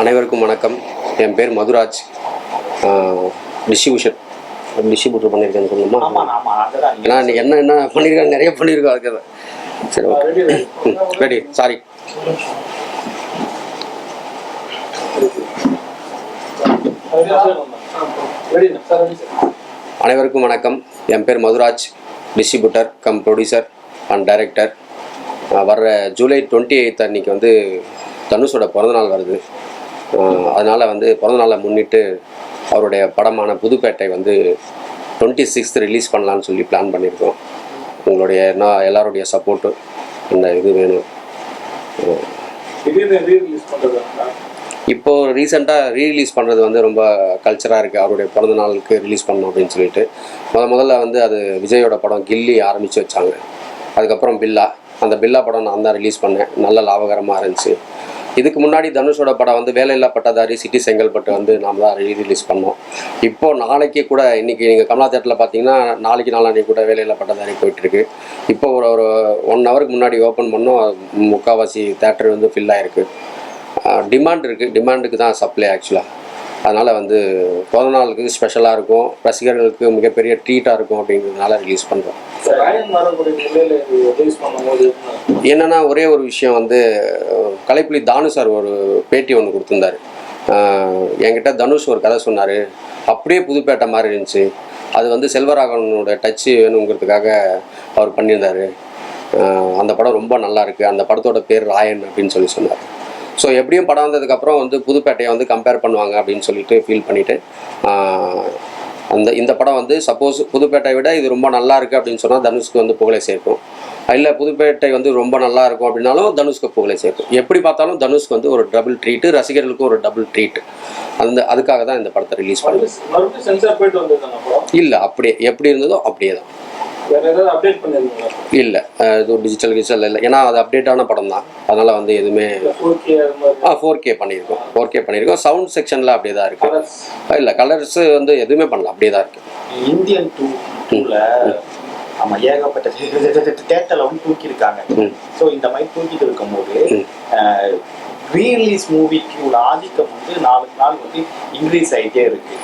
அனைவருக்கும் வணக்கம். என் பேர் மதுராஜ். டிஸ்ட்ரிபியூஷன் டிஸ்ட்ரிபியூட்டர் பண்ணியிருக்கேன்னு சொல்லணுமா ஏன்னா என்ன என்ன பண்ணியிருக்காங்க? நிறைய பண்ணியிருக்கோம் அதுக்கு. சரி ஓகே. ரெடி சாரி அனைவருக்கும் வணக்கம். என் பேர் Madhuraj. Distributor cum producer and director வர்ற ஜூலை டுவெண்ட்டி எயித் அன்னைக்கு வந்து தனுஷோட பிறந்தநாள் வருது. அதனால வந்து பிறந்தநாளை முன்னிட்டு அவருடைய படமான புதுப்பேட்டை வந்து டுவெண்ட்டி சிக்ஸ்த் ரிலீஸ் பண்ணலான்னு சொல்லி பிளான் பண்ணியிருக்கோம். உங்களுடைய என்ன எல்லாருடைய சப்போர்ட்டு இந்த இது வேணும். திடீர்னு ரீ-ரிலீஸ் பண்றது இப்போ ரீசெண்டாக ரீரிலீஸ் பண்ணுறது வந்து ரொம்ப கல்ச்சராக இருக்குது அவருடைய பிறந்த நாளுக்கு ரிலீஸ் பண்ணணும் அப்படின்னு சொல்லிட்டு. முத முதல்ல வந்து அது விஜயோட படம் கில்லி ஆரம்பித்து வச்சாங்க. அதுக்கப்புறம் பில்லா. அந்த பில்லா படம் நான் தான் ரிலீஸ் பண்ணேன். நல்ல லாபகரமாக இருந்துச்சு. இதுக்கு முன்னாடி தனுஷோட படம் வந்து வேலையில்லா பட்டதாரி சிட்டி செங்கல்பட்டு வந்து நாம் தான் ரீ ரிலீஸ் பண்ணோம். இப்போ நாளைக்கு கூட இன்னைக்கு நீங்கள் கமலா தேட்டரில் பார்த்தீங்கன்னா நாளைக்கு நாளான்னைக்கு கூட வேலையில்லா பட்டதாரி போயிட்டுருக்கு. இப்போ ஒரு ஒரு ஒன் ஹவருக்கு முன்னாடி ஓப்பன் பண்ணோம். முக்கால்வாசி தேட்டர் வந்து ஃபில் ஆகிருக்கு டிமாண்ட் இருக்குது டிமாண்டுக்கு தான் சப்ளை ஆக்சுவலாக அதனால் வந்து பிறந்த நாளுக்கு ஸ்பெஷலாக இருக்கும். ரசிகர்களுக்கு மிகப்பெரிய ட்ரீட்டாக இருக்கும் அப்படிங்கிறதுனால ரிலீஸ் பண்ணுறோம் என்னென்னா ஒரே ஒரு விஷயம் வந்து கலைப்புலி தானு சார் ஒரு பேட்டி ஒன்று கொடுத்துருந்தாரு. என்கிட்ட தனுஷ் ஒரு கதை சொன்னார். அப்படியே புதுப்பேட்டை மாதிரி இருந்துச்சு. அது வந்து செல்வராகவனோட டச்சு வேணுங்கிறதுக்காக அவர் பண்ணியிருந்தாரு. அந்த படம் ரொம்ப நல்லா இருக்கு. அந்த படத்தோட பேர் ராயன் அப்படின்னு சொல்லி சொன்னார். ஸோ எப்படியும் படம் வந்ததுக்கப்புறம் வந்து புதுப்பேட்டையை வந்து கம்பேர் பண்ணுவாங்க அப்படின்னு சொல்லிட்டு ஃபீல் பண்ணிவிட்டு அந்த இந்த படம் வந்து சப்போஸ் புதுப்பேட்டை விட இது ரொம்ப நல்லா இருக்குது அப்படின்னு சொன்னால் தனுஷ்க்கு வந்து புகழை சேர்க்கும். இல்லை புதுப்பேட்டை வந்து ரொம்ப நல்லா இருக்கும் அப்படின்னாலும் தனுஷ்க்கு புகழை சேர்க்கும். எப்படி பார்த்தாலும் தனுஷ்க்கு வந்து ஒரு டபுள் ட்ரீட்டு ரசிகர்களுக்கும் ஒரு டபுள் ட்ரீட் அந்த அதுக்காக தான் இந்த படத்தை ரிலீஸ் பண்ணி மறுபடியும் மறுபடியும் சென்சார் போயிட்டு வந்தது படம் இல்லை அப்படியே எப்படி இருந்ததோ அப்படியே தான். இல்லை இது டிஜிட்டல் கிஜிட்டல் இல்லை. ஏன்னா அது அப்டேட்டான படம் தான். அதனால் வந்து எதுவுமே ஆ ஃபோர் கே பண்ணியிருக்கோம். ஃபோர் கே பண்ணியிருக்கோம். சவுண்ட் செக்ஷனில் அப்படியே தான் இருக்குது இல்லை கலர்ஸ் வந்து எதுவுமே பண்ணல. அப்படியே தான் இருக்குது இந்தியன் டூ டூல ஆமா ஏகப்பட்ட தேட்டர்ல வந்து தூக்கி இருக்காங்க ம். ஸோ இந்த மாதிரி தூக்கிட்டு இருக்கும்போது. ரீரிலீஸ் மூவிக்கு உள்ள ஆதிக்கம் வந்து நாளுக்கு நாள் வந்து இன்க்ரீஸ் ஆகிட்டே இருக்கு.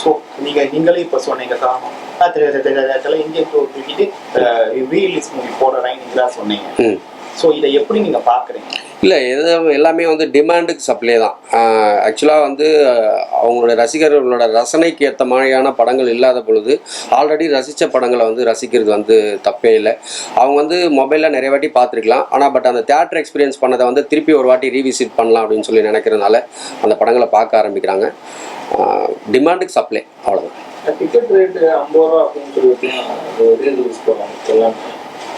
ஸோ நீங்க நீங்களே இப்ப சொன்னீங்க காரணம் இந்தியன் தூக்கிட்டு ரீரிலீஸ் மூவி போடுறேன் நீங்களா சொன்னீங்க. ஸோ இதை எப்படி நீங்க பாக்குறீங்க? இல்லை எது எல்லாமே வந்து டிமாண்டுக்கு சப்ளை தான். ஆக்சுவலாக வந்து அவங்களோட ரசிகர்களோட ரசனைக்கு ஏற்ற மாதிரியான படங்கள் இல்லாத பொழுது ஆல்ரெடி ரசித்த படங்களை வந்து ரசிக்கிறது வந்து தப்பே இல்லை. அவங்க வந்து மொபைலில் நிறைய வாட்டி பார்த்துருக்கலாம். ஆனால் பட் அந்த தேட்டர் எக்ஸ்பீரியன்ஸ் பண்ணதை வந்து திருப்பி ஒரு வாட்டி ரீவிசிட் பண்ணலாம் அப்படின்னு சொல்லி நினைக்கிறதுனால அந்த படங்களை பார்க்க ஆரம்பிக்கிறாங்க. டிமாண்டுக்கு சப்ளை அவ்வளோதான் டிக்கெட் ரேட்டு ஐம்பது ரூபா அப்படின்னு சொல்லி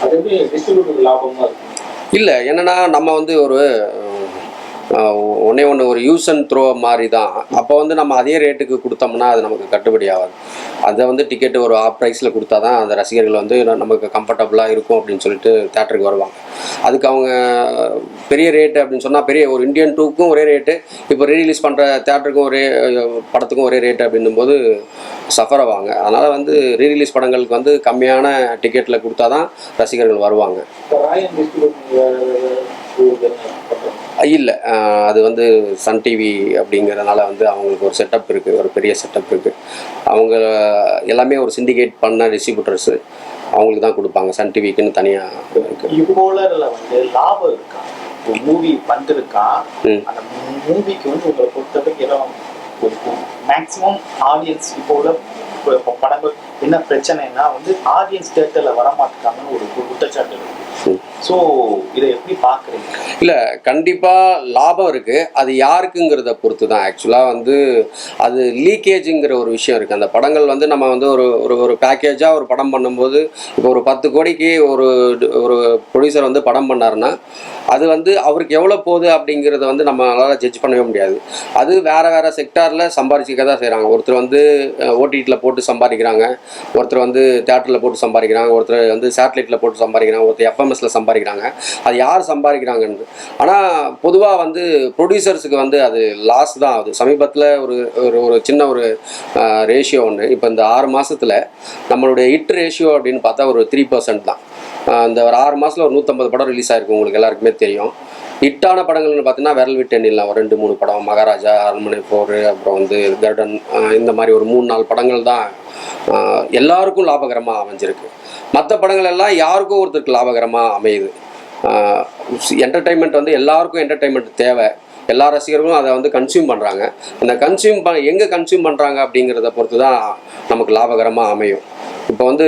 அது எப்படி டிஸ்ட்ரிபியூட்டர் லாபமா இல்லை என்னன்னா நம்ம வந்து ஒரு ஒன்றே ஒன்று ஒரு யூஸ் அண்ட் த்ரோ மாதிரி தான் அப்போ வந்து நம்ம அதே ரேட்டுக்கு கொடுத்தோம்னா அது நமக்கு கட்டுப்படி ஆகாது. அதை வந்து டிக்கெட்டு ஒரு ஆஃப் ப்ரைஸில் கொடுத்தா தான் அந்த ரசிகர்கள் வந்து நமக்கு கம்ஃபர்டபுளாக இருக்கும் அப்படின்னு சொல்லிட்டு தேட்டருக்கு வருவாங்க. அதுக்கு அவங்க பெரிய ரேட்டு அப்படின்னு சொன்னால் பெரிய ஒரு இந்தியன் டூக்கும் ஒரே ரேட்டு இப்போ ரீரிலீஸ் பண்ணுற தேட்டருக்கும் ஒரே படத்துக்கும் ஒரே ரேட்டு அப்படின்னும் போது சஃபர் ஆவாங்க. அதனால் வந்து ரீரிலீஸ் படங்களுக்கு வந்து கம்மியான டிக்கெட்டில் கொடுத்தா தான் ரசிகர்கள் வருவாங்க. இல்லை. அது வந்து சன் டிவி அப்படிங்கிறதுனால வந்து அவங்களுக்கு ஒரு செட்டப் இருக்குது ஒரு பெரிய செட்டப் இருக்குது அவங்க எல்லாமே ஒரு சிண்டிகேட் பண்ண டிஸ்ட்ரிபியூட்டர்ஸு அவங்களுக்கு தான் கொடுப்பாங்க. சன் டிவிக்குன்னு தனியாக இருக்குது இப்போலர்ல வந்து லாபம் இருக்கா? ஒரு மூவி வந்திருக்கான் ம். அந்த மூவிக்கு வந்து உங்களை பொறுத்தவரைக்கும் ஏதோ ஒரு மேக்ஸிமம் ஆடியன்ஸ் இப்போ உள்ள படங்கள் என்ன பிரச்சனைனா வந்து ஆடியன்ஸ் தேட்டர்ல வரமாட்டாங்கன்னு ஒரு குற்றச்சாட்டு இருக்கு. ம். ஸோ இதை எப்படி இல்லை கண்டிப்பாக லாபம் இருக்குது அது யாருக்குங்கிறத பொறுத்து தான் ஆக்சுவலாக வந்து அது லீக்கேஜுங்கிற ஒரு விஷயம் இருக்குது அந்த படங்கள் வந்து நம்ம வந்து ஒரு ஒரு ஒரு பேக்கேஜாக ஒரு படம் பண்ணும்போது இப்போ ஒரு பத்து கோடிக்கு ஒரு ஒரு ப்ரொடியூசர் வந்து படம் பண்ணாருன்னா அது வந்து அவருக்கு எவ்வளோ போகுது அப்படிங்கிறத வந்து நம்மளால் ஜட்ஜ் பண்ணவே முடியாது. அது வேறு வேறு செக்டாரில் சம்பாரிச்சிக்க தான் செய்கிறாங்க ஒருத்தர் வந்து ஓடிடியில் போட்டு சம்பாதிக்கிறாங்க. ஒருத்தர் வந்து தேட்டரில் போட்டு சம்பாதிக்கிறாங்க. ஒருத்தர் வந்து சேட்டலைட்டில் போட்டு சம்பாதிக்கிறாங்க. ஒருத்தர் எஃப்எம்எஸ்ல சம்பாதிக்கிறாங்க. அது யார் சம்பாதிக்கிறாங்கன்னு ஆனால் பொதுவாக வந்து ப்ரொடியூசர்ஸுக்கு வந்து அது லாஸ் தான் ஆகுது. சமீபத்தில் ஒரு ஒரு ஒரு சின்ன ஒரு ரேஷியோ ஒன்று இப்போ இந்த ஆறு மாதத்தில் நம்மளுடைய ஹிட் ரேஷியோ அப்படின்னு பார்த்தா ஒரு த்ரீ பர்சன்ட் தான். இந்த ஒரு ஆறு மாதத்தில் ஒரு நூற்றம்பது படம் ரிலீஸ் ஆகிருக்கு உங்களுக்கு எல்லாருக்குமே தெரியும். ஹிட்டான படங்கள்னு பார்த்தீங்கன்னா விரல் விட்டு எண்ணிடலாம் ஒரு ரெண்டு மூணு படம். மகாராஜா அரண்மனை போர் அப்புறம் வந்து கருடன் இந்த மாதிரி ஒரு மூணு நாலு படங்கள் தான் எல்லாருக்கும் லாபகரமாக அமைஞ்சிருக்கு. மற்ற படங்கள் எல்லாம் யாருக்கும் ஒருத்தருக்கு லாபகரமாக அமையுது. என்டர்டைன்மெண்ட் வந்து எல்லாருக்கும் என்டர்டைன்மெண்ட் தேவை. எல்லா ரசிகர்களும் அதை வந்து கன்சியூம் பண்ணுறாங்க அந்த கன்சியூம் ப எங்கே கன்சியூம் பண்ணுறாங்க அப்படிங்கிறத பொறுத்து தான் நமக்கு லாபகரமாக அமையும். இப்போ வந்து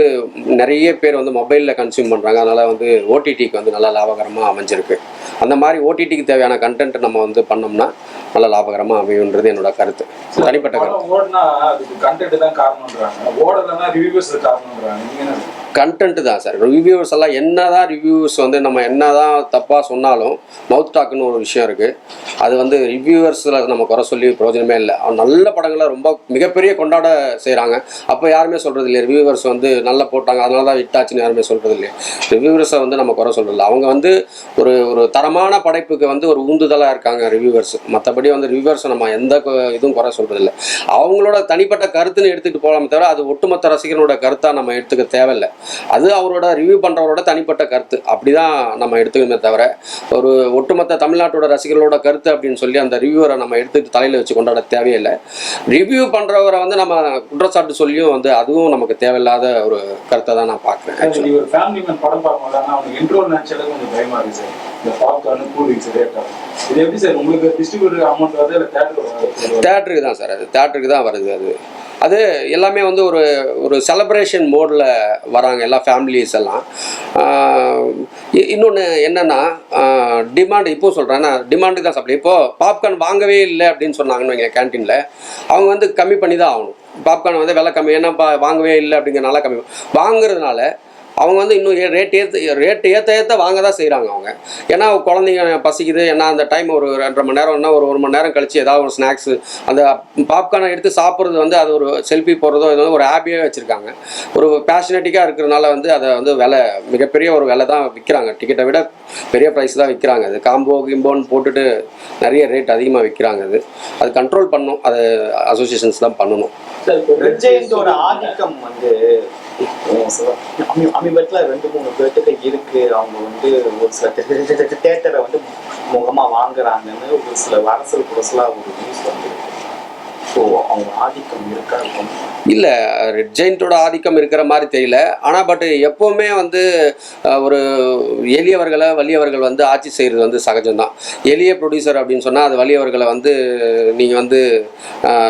நிறைய பேர் வந்து மொபைலில் கன்சியூம் பண்ணுறாங்க அதனால் வந்து ஓடிடிக்கு வந்து நல்லா லாபகரமாக அமைஞ்சிருக்கு. அந்த மாதிரி ஓடிடிக்கு தேவையான கண்டென்ட் நம்ம வந்து பண்ணோம்னா நல்லா லாபகரமாக அமையுன்றது என்னோட கருத்து. தனிப்பட்ட கருத்து. கண்டென்ட் தான் சார். ரிவ்யூவர்ஸ் எல்லாம் என்ன தான் ரிவ்யூவர்ஸ் வந்து நம்ம என்ன தான் தப்பாக சொன்னாலும் மவுத் டாக்குன்னு ஒரு விஷயம் இருக்குது அது வந்து ரிவ்யூவர்ஸில் நம்ம குறை சொல்லி பிரயோஜனமே இல்லை. அவன் நல்ல படங்களை ரொம்ப மிகப்பெரிய கொண்டாட செய்கிறாங்க அப்போ யாருமே சொல்கிறது இல்லை ரிவ்யூவர்ஸ் வந்து நல்லா போட்டாங்க அதனால தான் விட்டாச்சுன்னு யாருமே சொல்கிறது இல்லையா. ரிவ்யூவர்ஸை வந்து நம்ம குறை சொல்கிறது இல்லை அவங்க வந்து ஒரு ஒரு தரமான படைப்புக்கு வந்து ஒரு ஊந்துதலாக இருக்காங்க ரிவ்யூவர்ஸ் மற்றபடி வந்து ரிவ்யூவர்ஸை நம்ம எந்த இதுவும் குறை சொல்கிறது இல்லை. அவங்களோட தனிப்பட்ட கருத்துன்னு எடுத்துகிட்டு போகலாமே தவிர அது ஒட்டுமொத்த ரசிகர்களோட கருத்தாக நம்ம எடுத்துக்க தேவையில்லை. அது அவரோட ரிவ்யூ பண்ணுறவரோட தனிப்பட்ட கருத்து. அப்படி தான் நம்ம எடுத்துக்கணுமே தவிர ஒரு ஒட்டுமொத்த தமிழ்நாட்டோட ரசிகர்களோட கருத்து அப்படின்னு சொல்லி அந்த ரிவ்யூவரை நம்ம எடுத்துட்டு தலையில் வச்சு கொண்டாட தேவையில்லை. ரிவ்யூ பண்ணுறவரை வந்து நம்ம குற்றச்சாட்டு சொல்லியும் வந்து அதுவும் நமக்கு தேவையில்லாத ஒரு கருத்தை தான் நான் பார்க்குறேன் ஒரு ஃபேமிலி மேன் படம் பார்க்க மாட்டாங்க அவனுக்கு இன்ட்ரோல் நினைச்சாலே கொஞ்சம் பயமா இருக்கு சார். இந்த பாப்கார்னு கூல் ட்ரிங்க்ஸ் ரேட் ஆகும் இது எப்படி சார் உங்களுக்கு டிஸ்ட்ரிபியூட்டர் அமௌண்ட் வருது இல்லை தேட்டர் தேட்டருக்கு தான் சார் அது தேட்டருக்கு தான் வருது அது. அது எல்லாமே வந்து ஒரு ஒரு செலப்ரேஷன் மோடில் வராங்க எல்லா ஃபேமிலிஸ் எல்லாம். இன்னொன்று என்னென்னா டிமாண்ட் இப்போ சொல்கிறேன் டிமாண்டுக்கு தான் சாப்பிடு. இப்போது பாப்கார்ன் வாங்கவே இல்லை அப்படின்னு சொன்னாங்கன்னு வைங்க கேன்டீனில் அவங்க வந்து கம்மி பண்ணி தான் ஆகணும். பாப்கார்ன் வந்து விலை கம்மி ஏன்னா வாங்கவே இல்லை அப்படிங்கிறனால கம்மி. வாங்குறதுனால அவங்க வந்து இன்னும் ரேட் ஏற்ற ரேட் ஏற்ற ஏற்ற வாங்க தான் செய்கிறாங்க அவங்க. ஏன்னா குழந்தைங்க பசிக்குது ஏன்னா அந்த டைம் ஒரு ரெண்டரை மணி நேரம்னா ஒரு ஒரு மணி நேரம் கழிச்சு ஏதாவது ஒரு ஸ்நாக்ஸு அந்த பாப்கார்னை எடுத்து சாப்பிட்றது வந்து அது ஒரு செல்ஃபி போடுறதோ இது வந்து ஒரு ஹாப்பியாக வச்சுருக்காங்க. ஒரு பேஷனட்டிக்காக இருக்கிறதுனால வந்து அதை வந்து விலை மிகப்பெரிய ஒரு விலை தான் விற்கிறாங்க டிக்கெட்டை விட பெரிய ப்ரைஸ் தான் விற்கிறாங்க அது காம்போ கிம்போன்னு போட்டுட்டு நிறைய ரேட் அதிகமாக விற்கிறாங்க அது. அது கண்ட்ரோல் பண்ணும். அது அசோசியேஷன்ஸ் தான் பண்ணணும். ஆதிக்கம் வந்து அஹ் அமி- ரெண்டு மூணு பேர்த்துக்கு இருக்கு. அவங்க வந்து ஒரு சில தேட்டரை வந்து முகமாக வாங்குறாங்கன்னு ஒரு சில அரசல் புரசலாக ஒரு நியூஸ் வந்துருக்கு. ஸோ அவங்க ஆதிக்கம் இருக்கா இருக்கும் இல்லை ரெட் ஜெயின்ட்டோட ஆதிக்கம் இருக்கிற மாதிரி தெரியல. ஆனால் பட் எப்போவுமே வந்து ஒரு எளியவர்களை வலியவர்கள் வந்து ஆட்சி செய்கிறது வந்து சகஜம்தான். எளிய ப்ரொடியூசர் அப்படின்னு சொன்னால் அது வலியவர்களை வந்து நீங்கள் வந்து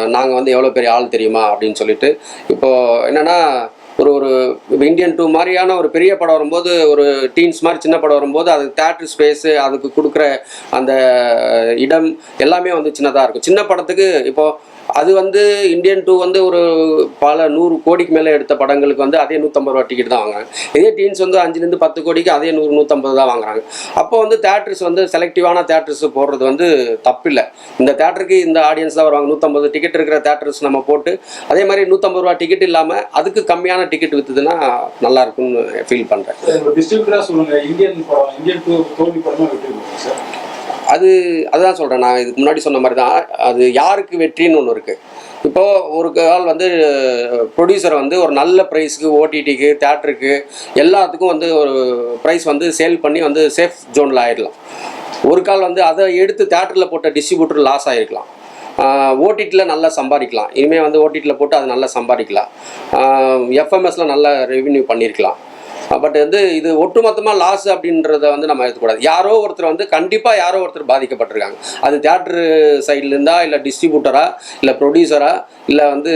நாங்கள் வந்து எவ்வளோ பெரிய ஆள் தெரியுமா அப்படின்னு சொல்லிட்டு இப்போது என்னென்னா ஒரு ஒரு இந்தியன் டூ மாதிரியான ஒரு பெரிய படம் வரும்போது ஒரு டீன்ஸ் மாதிரி சின்ன படம் வரும்போது அது தேட்டர் ஸ்பேஸு அதுக்கு கொடுக்குற அந்த இடம் எல்லாமே வந்து சின்னதாக இருக்கும். சின்ன படத்துக்கு இப்போது அது வந்து இந்தியன் டூ வந்து ஒரு பல நூறு கோடிக்கு மேலே எடுத்த படங்களுக்கு வந்து அதே நூற்றம்பது ரூபா டிக்கெட் தான் வாங்குறாங்க. இதே டீன்ஸ் வந்து அஞ்சுலேருந்து பத்து கோடிக்கு அதே நூறு நூற்றம்பது தான் வாங்குறாங்க. அப்போ வந்து தேட்டர்ஸ் வந்து செலக்டிவான தேட்டர்ஸ் போடுறது வந்து தப்பில்லை. இந்த தேட்டருக்கு இந்த ஆடியன்ஸ் தான் வருவாங்க. நூற்றம்பது டிக்கெட் இருக்கிற தேட்டர்ஸ் நம்ம போட்டு அதே மாதிரி நூற்றம்பது ரூபா டிக்கெட் இல்லாமல் அதுக்கு கம்மியான டிக்கெட் விற்றுதுன்னா நல்லா இருக்கும்னு ஃபீல் பண்ணுறேன் சொல்லுங்க. இந்தியன் படம் இந்தியன் டூ தோல்வி படமாக விட்டு சார் அது அதுதான் சொல்கிறேன் நான் இதுக்கு முன்னாடி சொன்ன மாதிரி தான் அது யாருக்கு வெற்றின்னு ஒன்று இருக்குது இப்போது ஒரு கால் வந்து ப்ரொடியூசர் வந்து ஒரு நல்ல ப்ரைஸ்க்கு ஓடிடிக்கு தேட்டருக்கு எல்லாத்துக்கும் வந்து ஒரு ப்ரைஸ் வந்து சேல் பண்ணி வந்து சேஃப் ஜோனில் ஆயிடலாம் ஒரு கால் வந்து அதை எடுத்து தேட்டரில் போட்ட டிஸ்ட்ரிபியூட்டர் லாஸ் ஆகிருக்கலாம் ஓடிடியில் நல்லா சம்பாதிக்கலாம். இனிமேல் வந்து ஓடிடியில் போட்டு அது நல்லா சம்பாதிக்கலாம். எஃப்எம்எஸில் நல்லா ரெவின்யூ பண்ணியிருக்கலாம். பட் வந்து இது ஒட்டுமொத்தமாக லாஸ் அப்படின்றத வந்து நம்ம எடுத்துக்கூடாது. யாரோ ஒருத்தர் வந்து கண்டிப்பாக யாரோ ஒருத்தர் பாதிக்கப்பட்டிருக்காங்க. அது தேட்டரு சைட்லேருந்தா இல்லை டிஸ்ட்ரிபியூட்டரா இல்லை ப்ரொடியூசரா இல்லை வந்து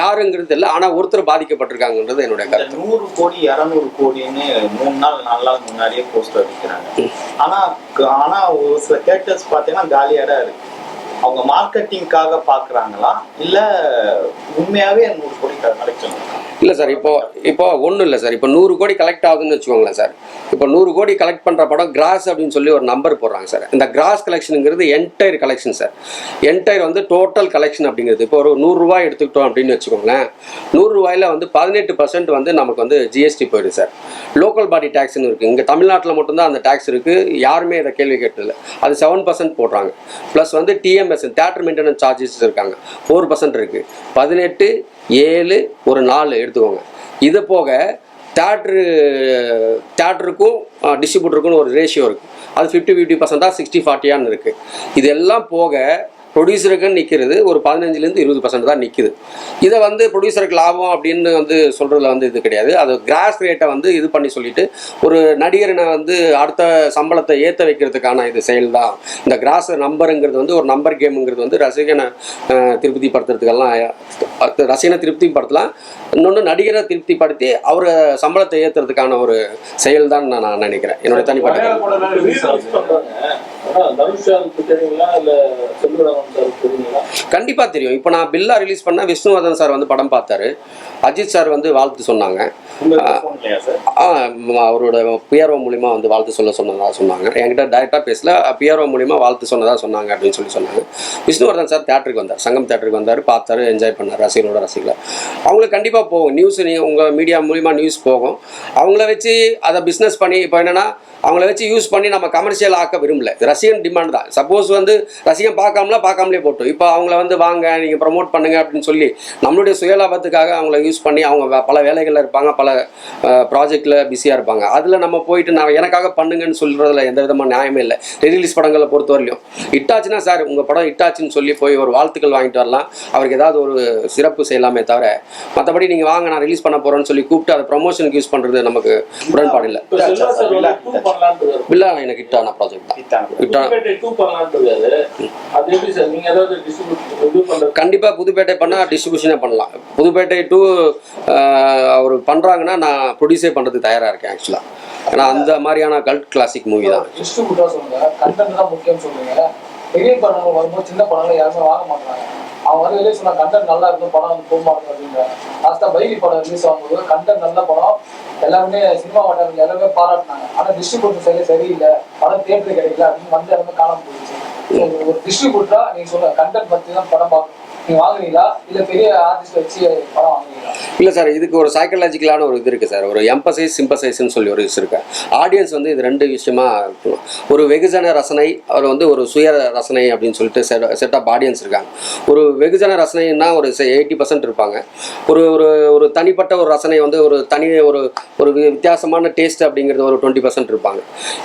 யாருங்கிறது தெரியல. ஆனால் ஒருத்தர் பாதிக்கப்பட்டிருக்காங்கன்றது என்னுடைய கருத்து. நூறு கோடி இரநூறு கோடின்னு மூணு நாள் நாலு நாள் முன்னாடியே போஸ்டர் விற்கிறாங்க ஆனா ஆனா ஒரு சில தேட்டர்ஸ் பார்த்தீங்கன்னா காலியா தான் இருக்கு. அவங்க மார்க்கெட்டிங்காக பாக்குறாங்களா இல்ல உண்மையாவே நூறு இல்லை சார் இப்போ இப்போ ஒன்றும் இல்லை சார். இப்போ நூறு கோடி கலெக்ட் ஆகுதுன்னு வச்சுக்கோங்களேன் சார். இப்போ நூறு கோடி கலெக்ட் பண்ணுற படம் கிராஸ் அப்படின்னு சொல்லி ஒரு நம்பர் போடுறாங்க சார். இந்த கிராஸ் கலெக்ஷனுங்கிறது என்டையர் கலெக்ஷன் சார். என்டையர் வந்து டோட்டல் கலெக்ஷன் அப்படிங்கிறது. இப்போ ஒரு நூறுரூவா எடுத்துக்கிட்டோம் அப்படின்னு வச்சுக்கோங்களேன். நூறுரூவாயில் வந்து பதினெட்டு பர்சன்ட் வந்து நமக்கு வந்து ஜிஎஸ்டி போயிடுது சார். லோக்கல் பாடி டேக்ஸ்னு இருக்குது இங்கே தமிழ்நாட்டில் மட்டும்தான் அந்த டேக்ஸ் இருக்குது யாருமே இதை கேள்வி கேட்டதில்ல. அது செவன் பர்சன்ட் போடுறாங்க. ப்ளஸ் வந்து டிஎம்எஸ் தேட்டர் மெயின்டெனன்ஸ் சார்ஜஸ் இருக்காங்க. ஃபோர் பர்சன்ட் இருக்குது பதினெட்டு ஏழு ஒரு நாலு எடுத்துக்கோங்க. இது போக தேட்ரு தேட்டருக்கும் டிஸ்ட்ரிபியூட்டருக்கும் ஒரு ரேஷியோ இருக்குது அது ஃபிஃப்டி ஃபிஃப்டி பர்சன்டாக சிக்ஸ்டி ஃபார்ட்டியான்னு இருக்குது இதெல்லாம் போக ப்ரொடியூசருக்குன்னு நிற்கிறது ஒரு பதினஞ்சுலேருந்து இருபது பர்சன்ட் தான் நிற்குது இதை வந்து ப்ரொடியூசருக்கு லாபம் அப்படின்னு வந்து சொல்கிறதுல வந்து இது கிடையாது. அது கிராஸ் ரேட்டை வந்து இது பண்ணி சொல்லிட்டு ஒரு நடிகரனை வந்து அடுத்த சம்பளத்தை ஏற்ற வைக்கிறதுக்கான இது செயல் தான் இந்த கிராஸ் நம்பருங்கிறது வந்து ஒரு நம்பர் கேமுங்கிறது வந்து ரசிகனை அஹ், திருப்திப்படுத்துறதுக்கெல்லாம் அது ரசிகனை திருப்திப்படுத்தலாம். இன்னொன்று நடிகரை திருப்திப்படுத்தி அவரை சம்பளத்தை ஏற்றுறதுக்கான ஒரு செயல் தான் நான் நான் நினைக்கிறேன். என்னோட தனிப்பட்ட கண்டிப்பாக தெரியும். இப்போ நான் பில்லா ரிலீஸ் பண்ண விஷ்ணுவர்தன் சார் வந்து படம் பார்த்தாரு. அஜித் சார் வந்து வாழ்த்து சொன்னாங்க. அவரோட பிஆர்ஓ மூலிமா வந்து வாழ்த்து சொல்ல சொன்னதா சொன்னாங்க. என்கிட்ட டைரெக்டாக பேசல. பிஆர்ஓ மூலிமா வாழ்த்து சொன்னதா சொன்னாங்க அப்படின்னு சொல்லி சொன்னாங்க. விஷ்ணுவர்தன் சார் தேட்டருக்கு வந்தார். சங்கம் தேட்டருக்கு வந்தார். பார்த்தாரு என்ஜாய் பண்ணார் ரசிகர்களோட ரசிகர்கள். அவங்களுக்கு கண்டிப்பாக போகும். நியூஸ் உங்கள் மீடியா மூலிமா நியூஸ் போகும். அவங்கள வச்சு அதை பிஸ்னஸ் பண்ணி இப்போ என்னென்னா அவங்கள வச்சு யூஸ் பண்ணி நம்ம கமர்ஷியல் ஆக்க விரும்பல. ரசிகன் டிமாண்ட் தான். சப்போஸ் வந்து ரசிகன் பார்க்காமல பார்க்காமலே போட்டோம். இப்போ அவங்கள வந்து வாங்க நீங்கள் ப்ரமோட் பண்ணுங்க அப்படின்னு சொல்லி நம்மளுடைய சுயலாபத்துக்காக அவங்கள யூஸ் பண்ணி அவங்க பல வேலைகளில் இருப்பாங்க பல ப்ராஜெக்டில் பிஸியாக இருப்பாங்க. அதில் நம்ம போயிட்டு நான் எனக்காக பண்ணுங்கன்னு சொல்கிறதுல எந்த விதமான நியாயமே இல்லை. ரிலீஸ் படங்களை பொறுத்தவரையிலும். இட்டாச்சுன்னா சார் உங்கள் படம் இட்டாச்சுன்னு சொல்லி போய் ஒரு வாழ்த்துக்கள் வாங்கிட்டு வரலாம். அவருக்கு ஏதாவது ஒரு சிறப்பு செய்யலாமே தவிர மற்றபடி நீங்கள் வாங்க நான் ரிலீஸ் பண்ண போகிறேன்னு சொல்லி கூப்பிட்டு அதை ப்ரமோஷனுக்கு யூஸ் பண்ணுறது நமக்கு உடன்பாடு இல்லை. பில்லா எனக்கு ஹிட்டான ப்ராஜெக்ட் தான். ஹிட்டான புதுப்பேட்டை டூ பண்ணலான்ட்டு இருக்காரு அது எப்படி சார் நீங்க ஏதாவது டிஸ்ட்ரிபியூட் இது பண்றது கண்டிப்பாக புதுப்பேட்டை பண்ணால் டிஸ்ட்ரிபியூஷனே பண்ணலாம். புதுப்பேட்டை டு அவர் பண்ணுறாங்கன்னா நான் ப்ரொடியூஸே பண்ணுறதுக்கு தயாராக இருக்கேன் ஆக்சுவலாக ஏன்னா அந்த மாதிரியான கல்ட் கிளாசிக் மூவி தான். டிஸ்ட்ரிபியூட்டா சொல்லுங்க கண்டென்ட் தான் முக்கியம் சொல்றீங்க. பெரிய படங்கள் வரும்போது சின்ன படங்கள் யாருமே வாங்க மாட்டாங்க அவங்க வந்து வெளியே சொன்னா கண்டென்ட் நல்லா இருக்கும் படம் வந்து போக மாட்டேங்குது அப்படின்றாங்க லாஸ்டா பைலி படம் ரிலீஸ் ஆகும்போது கண்டென்ட் நல்ல படம் எல்லாருமே சினிமா மாட்டாங்க எல்லாருமே பாராட்டினாங்க. ஆனா டிஸ்ட்ரிபியூட்டர் சரியா சரியில்லை. படம் தேட்டர் கிடைக்கல அப்படின்னு வந்து எல்லாமே காணாம போயிடுச்சு. ஒரு டிஸ்ட்ரிபியூட்டரா நீங்க சொல்ற கண்டென்ட் பத்தி தான் படம் பார்க்கணும். நீங்க வாங்குறீங்களா இல்ல பெரிய ஆர்டிஸ்ட் வச்சு படம் வாங்குறீங்களா இல்லை சார் இதுக்கு ஒரு சைக்கலாஜிக்கலான ஒரு இது இருக்குது சார் ஒரு எம்பசைஸ் சிம்பசைஸ்னு சொல்லி ஒரு விஷயம் இருக்கு. ஆடியன்ஸ் வந்து இது ரெண்டு விஷயமா இருக்கணும் ஒரு வெகுஜன ரசனை அவர் வந்து ஒரு சுய ரசனை அப்படின்னு சொல்லிட்டு செட் செட் ஆஃப் ஆடியன்ஸ் இருக்காங்க. ஒரு வெகுஜன ரசனைன்னா ஒரு எயிட்டி பர்சன்ட் இருப்பாங்க. ஒரு ஒரு ஒரு தனிப்பட்ட ஒரு ரசனை வந்து ஒரு தனி ஒரு ஒரு வித்தியாசமான டேஸ்ட் அப்படிங்கிறது ஒரு டுவெண்ட்டி பர்சன்ட் இருப்பாங்க.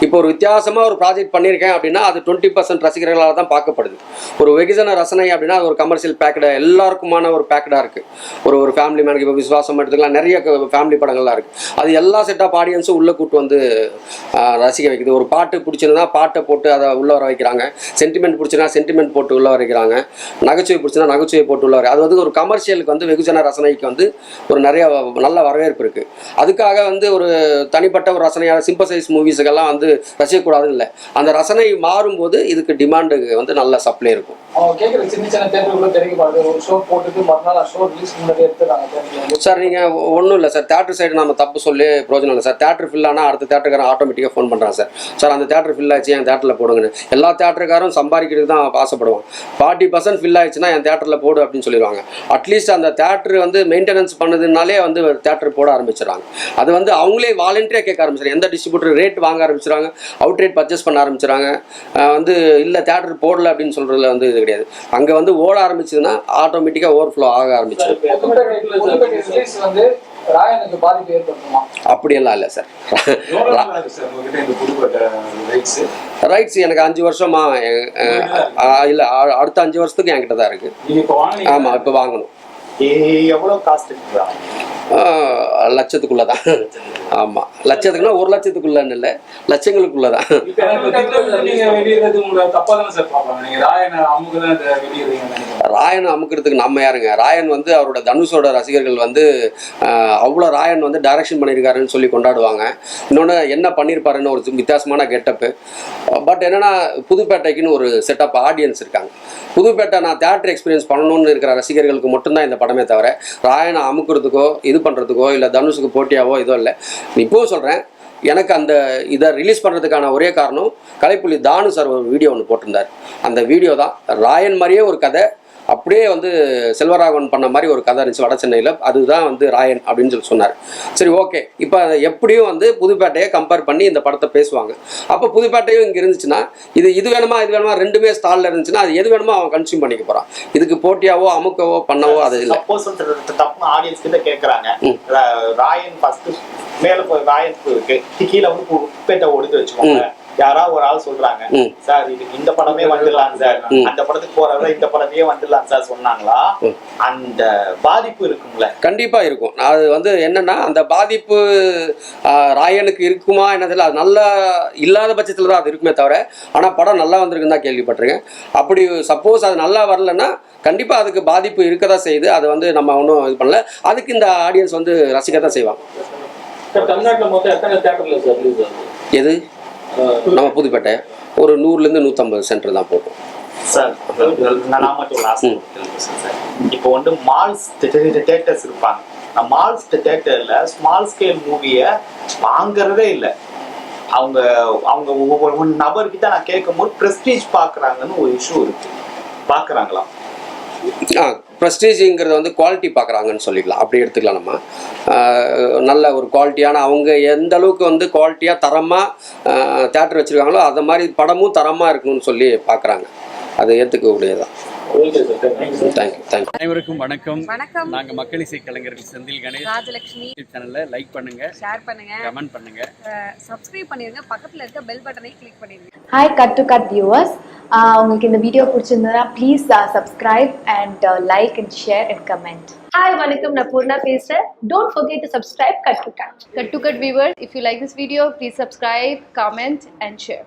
இப்போ ஒரு வித்தியாசமாக ஒரு ப்ராஜெக்ட் பண்ணியிருக்கேன் அப்படின்னா அது டுவெண்ட்டி பர்சன்ட் ரசிகர்களால் தான் பார்க்கப்படுது. ஒரு வெகுஜன ரசனை அப்படின்னா அது ஒரு கமர்ஷியல் பேக் பேக்கடாக எல்லாருக்குமான ஒரு பேக்கடாக இருக்குது ஒரு ஒரு ஃபேமிலி மேனுக்கு இப்போ விசுவாசம் எடுத்துக்கலாம் நிறைய ஃபேமிலி படங்கள்லாம் இருக்குது அது எல்லா செட் ஆஃப் ஆடியன்ஸும் உள்ளே கூட்டு வந்து ரசிக்க வைக்குது. ஒரு பாட்டு பிடிச்சிருந்தா பாட்டை போட்டு அதை உள்ளே வர வைக்கிறாங்க. சென்டிமெண்ட் பிடிச்சினா சென்டிமெண்ட் போட்டு உள்ளே வரைக்கிறாங்க நகைச்சுவை பிடிச்சினா நகைச்சுவை போட்டு உள்ள வர அது வந்து ஒரு கமர்ஷியலுக்கு வந்து வெகுஜன ரசனைக்கு வந்து ஒரு நிறைய நல்ல வரவேற்பு இருக்குது அதுக்காக வந்து ஒரு தனிப்பட்ட ஒரு ரசனையான சிம்பசைஸ் மூவிஸுக்கெல்லாம் வந்து ரசிக்கக்கூடாதுன்னு இல்லை. அந்த ரசனை மாறும்போது இதுக்கு டிமாண்டு வந்து நல்ல சப்ளை இருக்கும். ஒரு ஷோ போட்டுட்டு மறுநாள் ஷோ ரிலீஸ் முன்னாடி எடுத்துறாங்க சார் நீங்கள் ஒன்றும் இல்லை சார். தேட்டர் சைடு நம்ம தப்பு சொல்லி பிரோஜனம் இல்லை சார். தேட்டர் ஃபில் ஆனால் அடுத்த தேட்டருக்காரன் ஆட்டோமேட்டிக்காக ஃபோன் பண்ணுறான் சார். சார் அந்த தேட்டர் ஃபில் ஆச்சு என் தேட்டரில் போடுங்கன்னு. எல்லா தேட்டருக்காரும் சம்பாதிக்கிறதுக்கு தான் ஆசைப்படுவான். ஃபார்ட்டி பர்சன்ட் ஃபில் ஆயிடுச்சுன்னா என் தேட்டரில் போடு அப்படின்னு சொல்லிடுவாங்க. அட்லீஸ்ட் அந்த தேட்டர் வந்து மெயின்டெனன்ஸ் பண்ணதுனாலே வந்து தேட்டர் போட ஆரம்பிச்சிடறாங்க. அது வந்து அவங்களே வாலண்டியாக கேட்க ஆரம்பிச்சிடுறாங்க. எந்த டிஸ்ட்ரிபியூட்டர் ரேட் வாங்க ஆரம்பிச்சிடறாங்க அவுட் ரேட் பர்ச்சேஸ் பண்ண ஆரம்பிச்சிடறாங்க. வந்து இல்லை தேட்டர் போடல அப்படின்னு சொல்கிறதுல வந்து இது கிடையாது. அங்கே வந்து ஓட ஆரம்பிச்சது ஆரம்பிச்சதுன்னா ஆட்டோமேட்டிக்காக ஓவர்ஃப்ளோ ஆக ஆரம்பிச்சிடும் அப்படியெல்லாம் இல்லை சார் ரைட்ஸ் எனக்கு அஞ்சு வருஷமா இல்ல அடுத்த அஞ்சு வருஷத்துக்கு என்கிட்ட தான் இருக்கு. நீங்க இப்போ வாங்கினீங்க ஆமா இப்போ வாங்கணும். காஸ்ட் இருக்குறாங்க அஹ், லட்சத்துக்குள்ள தான் ஆமா. லட்சத்துக்குன்னா ஒரு லட்சத்துக்குள்ளன்னு இல்லை. லட்சங்களுக்குள்ள தான் ராயனை அமுக்கிறதுக்கு நம்ம யாருங்க? ராயன் வந்து அவரோட தனுஷோட ரசிகர்கள் வந்து அவ்வளோ ராயன் வந்து டைரக்ஷன் பண்ணியிருக்காருன்னு சொல்லி கொண்டாடுவாங்க. இன்னொன்று என்ன பண்ணியிருப்பாருன்னு ஒரு வித்தியாசமான கெட்டப்பு பட் என்னன்னா புதுப்பேட்டைக்குன்னு ஒரு செட்டப் ஆடியன்ஸ் இருக்காங்க. புதுப்பேட்டை நான் தேட்டர் எக்ஸ்பீரியன்ஸ் பண்ணணும்னு இருக்கிற ரசிகர்களுக்கு மட்டும்தான் இந்த படமே தவிர ராயனை அமுக்கிறதுக்கோ இது பண்ணுறதுக்கோ இல்லை தனுஷுக்கு போட்டியாவோ இதோ இல்லை. இப்போவும் சொல்கிறேன் எனக்கு அந்த இதை ரிலீஸ் பண்ணுறதுக்கான ஒரே காரணம் கலைப்புலி தானு சார் ஒரு வீடியோ ஒன்று போட்டிருந்தார். அந்த வீடியோ தான் ராயன் மாதிரியே ஒரு கதை அப்படியே வந்து செல்வராகவன் பண்ண மாதிரி ஒரு கதை இருந்துச்சு வட சென்னையில். அதுதான் வந்து ராயன் அப்படின்னு சொல்லி சொன்னார். சரி ஓகே. இப்போ எப்படியும் வந்து புதுப்பேட்டையை கம்பேர் பண்ணி இந்த படத்தை பேசுவாங்க. அப்போ புதுப்பேட்டையும் இங்கே இருந்துச்சுன்னா இது இது வேணுமா இது வேணுமா ரெண்டுமே ஸ்டாலில் இருந்துச்சுன்னா அது எது வேணுமோ அவன் கன்சியூம் பண்ணிக்க போகிறான் இதுக்கு போட்டியாவோ அமுக்கவோ பண்ணவோ அது இல்லை. தப்பு ஆடியன்ஸ் கிட்ட. ரா- ராயன் ஃபர்ஸ்ட் மேல போய் வாய்ப்பு இருக்கு கீழே வந்து குப்பேட்டை ஒடுத்து வச்சுக்கோங்க. யாராவது ஒரு ஆள் சொல்றாங்க. சார் இதுக்கு இந்த படமே வந்துடலாம் சார். அந்த படத்துக்கு போறத இந்த படத்தையே வந்துடலாம் சார் சொன்னாங்களா. அந்த பாதிப்பு இருக்கும்ல. கண்டிப்பா இருக்கும். அது வந்து என்னன்னா அந்த பாதிப்பு ராயனுக்கு இருக்குமா என்னதில்ல அது நல்லா இல்லாத பட்சத்தில் தான் அது இருக்குமே தவிர ஆனால் படம் நல்லா வந்திருக்குன்னு தான் கேள்விப்பட்டிருக்கேன். அப்படி சப்போஸ் அது நல்லா வரலன்னா கண்டிப்பாக அதுக்கு பாதிப்பு இருக்க தான் செய்யுது. அது வந்து நம்ம ஒன்றும் இது பண்ணல. அதுக்கு இந்த ஆடியன்ஸ் வந்து ரசிக்க தான் செய்வாங்க. சார் தமிழ்நாட்டில் மொத்தம் எத்தனை தேட்டர்ல சார் ரிலீஸ் ஆகுது? எது? நம்ம புதுப்பேட்டை ஒரு நூறுலேருந்து நூற்றம்பது சென்டர் தான் போட்டோம். சார் நான் மட்டும் லாஸ்ட் சார். இப்போ வந்து மால்ஸ் தேட்டர்ஸ் இருப்பாங்க. மால்ஸ் தேட்டர்ல ஸ்மால் ஸ்கேல் மூவியை வாங்குறதே இல்லை. அவங்க அவங்க ஒவ்வொரு ஒரு நபர்கிட்ட நான் கேட்கும்போது ப்ரெஸ்டீஜ் பார்க்குறாங்கன்னு ஒரு இஷ்யூ இருக்கு. பார்க்குறாங்களா ஆ ப்ரெஸ்டீஜுங்கிறத வந்து குவாலிட்டி பார்க்குறாங்கன்னு சொல்லிக்கலாம் அப்படி எடுத்துக்கலாம் நம்ம. நல்ல ஒரு குவாலிட்டியான அவங்க எந்த அளவுக்கு வந்து குவாலிட்டியாக தரமாக தேட்டர் வச்சுருக்காங்களோ அது மாதிரி படமும் தரமாக இருக்கணும்னு சொல்லி பார்க்குறாங்க. அதை ஏற்றுக்கக்கூடியதான் அனைவருக்கும் வணக்கம். வணக்கம். நாங்க மக்கள் இசை கலைஞர்கள் செந்தில் கணேஷ். ராஜலட்சுமி யூடியூப் சேனல்ல லைக் பண்ணுங்க. ஷேர் பண்ணுங்க. கமெண்ட் பண்ணுங்க. சப்ஸ்கிரைப் பண்ணிருங்க. பக்கத்துல இருக்க பெல் பட்டனை கிளிக் பண்ணிருங்க. Hi cut to cut viewers உங்களுக்கு இந்த வீடியோ பிடிச்சிருந்ததுன்னா please subscribe and like and share and comment hi வணக்கம் நான் பூர்ணா பேசுறேன் don't forget to subscribe cut to cut Cut to cut viewers, if you like this video, please subscribe, comment, and share.